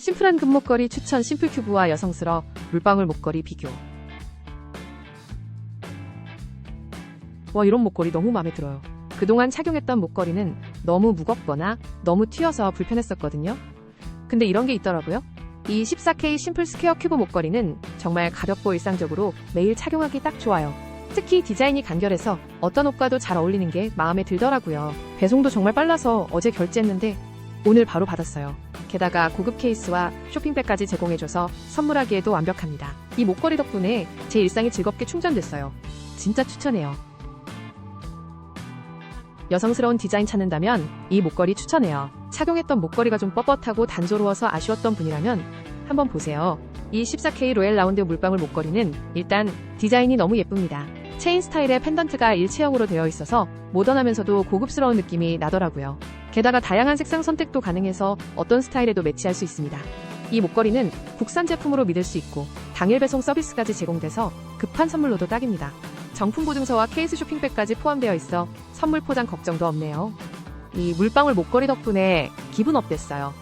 심플한 금목걸이 추천 심플큐브와 여성스러 물방울 목걸이 비교. 와 이런 목걸이 너무 마음에 들어요. 그동안 착용했던 목걸이는 너무 무겁거나 너무 튀어서 불편했었거든요. 근데 이런 게 있더라고요. 이 14K 심플 스퀘어 큐브 목걸이는 정말 가볍고 일상적으로 매일 착용하기 딱 좋아요. 특히 디자인이 간결해서 어떤 옷과도 잘 어울리는 게 마음에 들더라고요. 배송도 정말 빨라서 어제 결제했는데 오늘 바로 받았어요. 게다가 고급 케이스와 쇼핑백까지 제공해줘서 선물하기에도 완벽합니다. 이 목걸이 덕분에 제 일상이 즐겁게 충전됐어요. 진짜 추천해요. 여성스러운 디자인 찾는다면 이 목걸이 추천해요. 착용했던 목걸이가 좀 뻣뻣하고 단조로워서 아쉬웠던 분이라면 한번 보세요. 이 14K 로얄 라운드 물방울 목걸이는 일단 디자인이 너무 예쁩니다. 체인 스타일의 펜던트가 일체형으로 되어 있어서 모던하면서도 고급스러운 느낌이 나더라고요. 게다가 다양한 색상 선택도 가능해서 어떤 스타일에도 매치할 수 있습니다. 이 목걸이는 국산 제품으로 믿을 수 있고 당일 배송 서비스까지 제공돼서 급한 선물로도 딱입니다. 정품 보증서와 케이스 쇼핑백까지 포함되어 있어 선물 포장 걱정도 없네요. 이 물방울 목걸이 덕분에 기분 업됐어요.